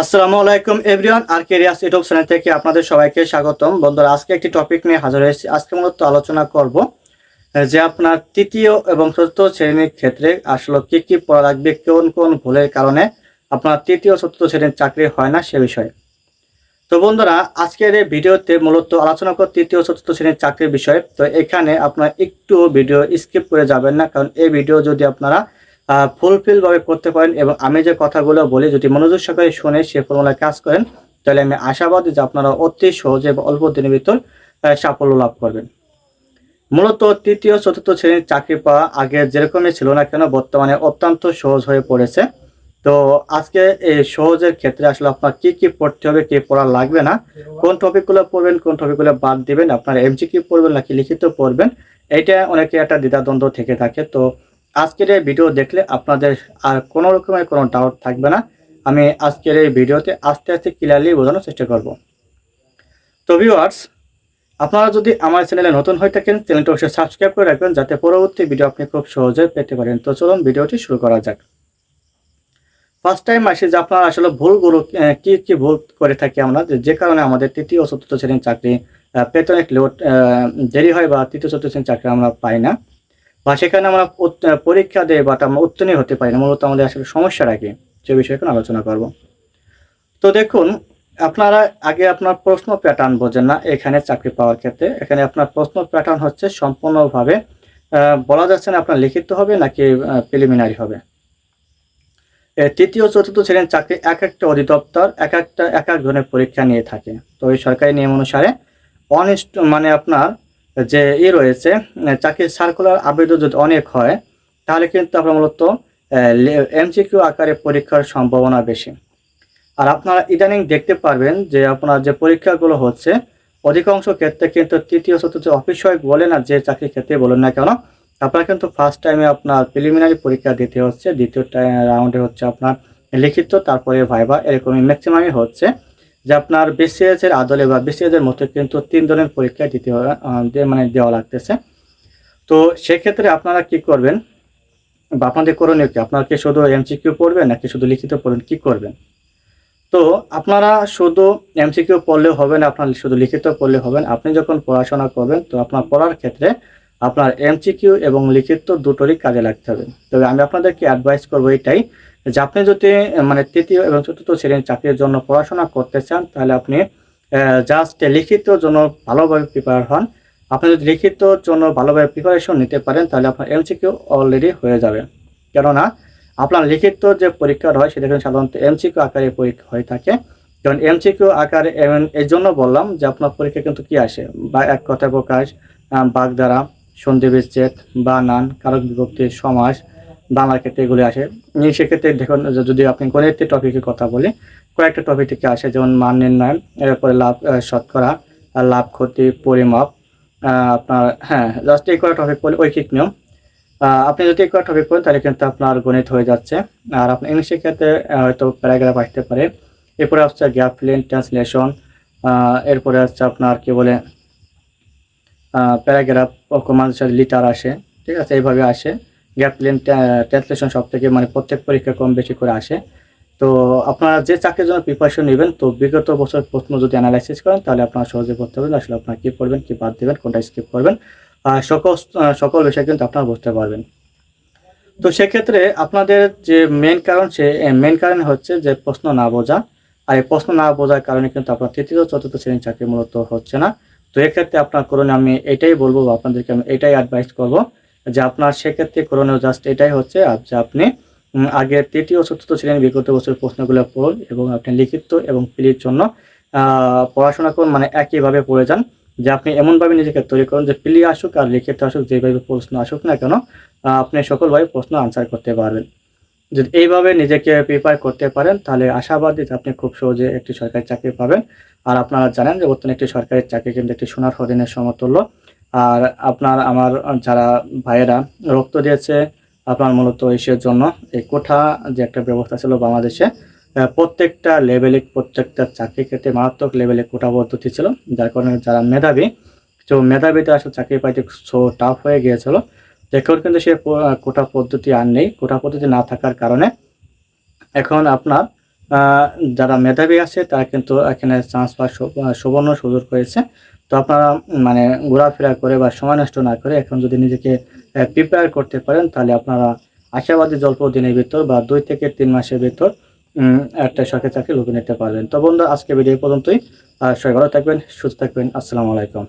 আসসালামু আলাইকুম, এভরিওয়ান, আর কেরিয়াস ইউটিউব চ্যানেল থেকে আপনাদের সবাইকে স্বাগতম। বন্ধুরা, আজকে একটি টপিক নিয়ে হাজির হয়েছি। আজকে মূলত আলোচনা করব যে আপনার তৃতীয় এবং চতুর্থ শ্রেণির ক্ষেত্রে আসলে কি কি পড়া লাগবে, কোন কোন ভুলের কারণে আপনার তৃতীয়, চতুর্থ শ্রেণির চাকরি হয় না সে বিষয়ে। তো বন্ধুরা, আজকের এই ভিডিওতে মূলত আলোচনা করব তৃতীয়, চতুর্থ শ্রেণির চাকরির বিষয়ে। তো এখানে আপনারা একটু ভিডিও স্কিপ করে যাবেন না, কারণ এই ভিডিও যদি আপনারা ফুলফিল ভাবে করতে পারেন এবং আমি যে কথাগুলো বলি, যদি মনোযোগ সহকারে শুনে সে ফর্মুলায় কাজ করেন, তাহলে আমি আশাবাদী যে আপনারা অতি সহজে এবং অল্প দিনের ভিতর সাফল্য লাভ করবেন। মূলত তৃতীয়, চতুর্থ শ্রেণির চাকরি পাওয়া আগে যেরকমই ছিল না কেন, বর্তমানে অত্যন্ত সহজ হয়ে পড়েছে। তো আজকে এই সহজের ক্ষেত্রে আসলে আপনার কি কি পড়তে হবে, কি পড়া লাগবে না, কোন টপিকগুলো পড়বেন, কোন টপিকগুলো বাদ দিবেন, আপনার এমজিকিউ পড়বেন নাকি লিখিত পড়বেন, এটা অনেকে একটা দ্বিধাদ্বন্দ্ব থেকে থাকে। তো আজকের এই ভিডিও দেখলে আপনাদের আর কোনো রকমের কোনো ডাউট থাকবে না। আমি আজকের এই ভিডিওতে আস্তে আস্তে ক্লিয়ারলি বোঝানোর চেষ্টা করব। তো ভিউয়ার্স আপনারা যদি আমার চ্যানেলে নতুন হয়ে থাকেন, চ্যানেলটা অবশ্যই সাবস্ক্রাইব করে রাখবেন যাতে পরবর্তী ভিডিও আপনি খুব সহজে পেতে পারেন। তো চলুন ভিডিওটি শুরু করা যাক। ফার্স্ট টাইম আসে যে আপনারা আসলে ভুলগুলো কি কি ভুল করে থাকি আমরা, যে- কারণে আমাদের তৃতীয় চতুর্থ শ্রেণির চাকরি অনেক লোট দেরি হয় বা তৃতীয় চতুর্থ শ্রেণির চাকরি আমরা পাই না। বা সেখানে আমরা পরীক্ষা দেয় বাট আমরা উত্তীর্ণ হতে পারি না, মূলত আমাদের আসলে সমস্যাটা কি সে বিষয়ে এখন আলোচনা করব। তো দেখুন, আপনারা আগে আপনার প্রশ্ন প্যাটার্ন বোঝেন না, এখানে চাকরি পাওয়ার ক্ষেত্রে। এখানে আপনার প্রশ্ন প্যাটার্ন হচ্ছে সম্পূর্ণভাবে বলা যাচ্ছে না আপনার লিখিত হবে নাকি প্রিলিমিনারি হবে। তৃতীয় চতুর্থ শ্রেণির চাকরি এক একটা অধিদপ্তর, এক একটা, এক এক ধরনের পরীক্ষা নিয়ে থাকে। তো এই সরকারি নিয়ম অনুসারে অনিষ্ট মানে আপনার যে ই রয়েছে চাকরির সার্কুলার আবেদন যদি অনেক হয়, তাহলে কিন্তু আপনার মূলত এমসিকিউ আকারে পরীক্ষার সম্ভাবনা বেশি। আর আপনারা ইদানিং দেখতে পারবেন যে আপনার যে পরীক্ষাগুলো হচ্ছে, অধিকাংশ ক্ষেত্রে কিন্তু তৃতীয়, চতুর্থ অফিসয় বলে না যে চাকরির ক্ষেত্রে বলেন না কেন, আপনার কিন্তু ফার্স্ট টাইমে আপনার প্রিলিমিনারি পরীক্ষা দিতে হচ্ছে, দ্বিতীয় রাউন্ডে হচ্ছে আপনার লিখিত, তারপরে ভাইবা এরকমই ম্যাক্সিমামই হচ্ছে। যে আপনার বিসিএস এর আদলে বা বিসিএস এর মতো কিন্তু তিন ধরনের পরীক্ষা দিতে মানে দেওয়া লাগতেছে। তো সেক্ষেত্রে আপনারা কি করবেন? বা আপনাদের করণীয় কি? আপনারা কি শুধু এমসিকিউ পড়বেন নাকি শুধু লিখিত পড়বেন? কি করবেন? তো আপনারা শুধু এমসিকিউ পড়লে হবে না, আপনার শুধু লিখিত পড়লে হবে না। আপনি যখন পড়াশোনা করবেন, তো আপনার পড়ার ক্ষেত্রে আপনার এমসিকিউ এবং লিখিত দুটোরই কাজে লাগতে হবে। তবে আমি আপনাদেরকে অ্যাডভাইস করব এটাই যে আপনি যদি মানে তৃতীয় এবং চতুর্থ শ্রেণির চাকরির জন্য পড়াশোনা করতে চান, তাহলে আপনি জাস্ট লিখিত জন্য ভালোভাবে প্রিপেয়ার হন। আপনি যদি লিখিত জন্য ভালোভাবে প্রিপারেশন নিতে পারেন, তাহলে আপনার এমসিকিউ অলরেডি হয়ে যাবে। কেননা, আপনার লিখিত যে পরীক্ষাটা হয়, সেটা কিন্তু সাধারণত এমসিকিউ আকারে পরীক্ষা হয়ে থাকে। কারণ এমসিকিউ আকারে এই জন্য বললাম যে আপনার পরীক্ষা কিন্তু কি আসে? বা এক কথায় প্রকাশ বাগধারা বিচ্ছেদ বা নান কারক বিভক্তি সমাস বাংলার ক্ষেত্রে এগুলি আসে। সেক্ষেত্রে দেখুন যদি আপনি গণিতের টপিকের কথা বলি, কয়েকটা টপিক থেকে আসে, যেমন মান নির্ণয়, এরপরে লাভ শতকরা লাভ, ক্ষতি, পরিমাপ আপনার হ্যাঁ জাস্ট এই কয়েকটা টপিক বলি, ঐকিক নিয়ম। আপনি যদি এই কয়েকটা টপিক পড়েন তাহলে কিন্তু আপনার গণিত হয়ে যাচ্ছে। আর আপনার ইংলিশের ক্ষেত্রে হয়তো প্যারাগ্রাফ আসতে পারে। এরপরে আসছে গ্যাপ ফিলিং ট্রান্সলেশন এরপরে হচ্ছে আপনার কি বলে প্যারাগ্রাফ কমান্ড লিটার আসে, ঠিক আছে? এইভাবে আসে। গ্যাপ ফিলিং ট্রান্সলেশন সব থেকে মানে প্রত্যেক পরীক্ষা কম বেশি করে আসে। তো আপনারা যে চাকরির জন্য প্রিপারেশন নেবেন, তো বিগত বছর প্রশ্ন যদি অ্যানালাইসিস করেন, তাহলে আপনারা সহজে করতে পারবেন। আসলে আপনারা কী পড়বেন, কী বাদ দেবেন, কোনটা স্কিপ করবেন, আর সকল সকল বিষয় কিন্তু আপনারা বুঝতে পারবেন। তো সেক্ষেত্রে আপনাদের যে মেন কারণ, সে মেন কারণ হচ্ছে যে প্রশ্ন না বোঝা। আর এই প্রশ্ন না বোঝার কারণে কিন্তু আপনার তৃতীয়, চতুর্থ শ্রেণির চাকরি মূলত হচ্ছে না। তো এক্ষেত্রে আপনার করণীয়, আমি এটাই বলব বা আপনাদেরকে আমি এটাই অ্যাডভাইস করব যে আপনার সেক্ষেত্রে করণীয় জাস্ট এটাই হচ্ছে যে আপনি আগের তৃতীয় চতুর্থ শ্রেণির বিগত বছরের প্রশ্নগুলো পড়ুন এবং আপনি লিখিত এবং পিলির জন্য পড়াশোনা করুন মানে একইভাবে পড়ে যান, যে আপনি এমনভাবে নিজেকে তৈরি করুন যে পিলি আসুক আর লিখিত আসুক, যেভাবে প্রশ্ন আসুক না কেন আপনি সকলভাবে প্রশ্ন আনসার করতে পারবেন। যদি এইভাবে নিজেকে প্রিপেয়ার করতে পারেন, তাহলে আশাবাদী আপনি খুব সহজে একটি সরকারি চাকরি পাবেন। আর আপনারা জানেন যে বর্তমানে একটি সরকারি চাকরি কিন্তু একটি সোনার হরিণের সমতুল্য। আর আপনার, আমার যারা ভাইয়েরা রক্ত দিয়েছে, আপনার মূলত ইসের জন্য, এই কোঠা যে একটা ব্যবস্থা ছিল বাংলাদেশে প্রত্যেকটা লেভেলে প্রত্যেকটা চাকরি ক্ষেত্রে মারাত্মক লেভেলে কোটা পদ্ধতি ছিল। যার কারণে যারা মেধাবী, তো মেধাবীতে আসলে চাকরি পাইতে সো টাফ হয়ে গিয়েছিল। এখন কিন্তু সে কোটা পদ্ধতি আর নেই। কোটা পদ্ধতি না থাকার কারণে এখন আপনার যারা মেধাবী আছে, তারা কিন্তু এখানে চান্স বা সুবর্ণ সুযোগ রয়েছে তো আপনারা মানে ঘোরাফেরা করে বা সময় নষ্ট না করে এখন যদি নিজেকে প্রিপেয়ার করতে পারেন, তাহলে আপনারা আশাবাদী জল্প দিনের ভিতর বা দুই থেকে তিন মাসের ভিতর একটা সরকারি চাকরি লুকিয়ে নিতে পারবেন। তো বন্ধু আজকে ভিডিও পর্যন্তই। সবাই ভালো থাকবেন, সুস্থ থাকবেন। আসসালামু আলাইকুম।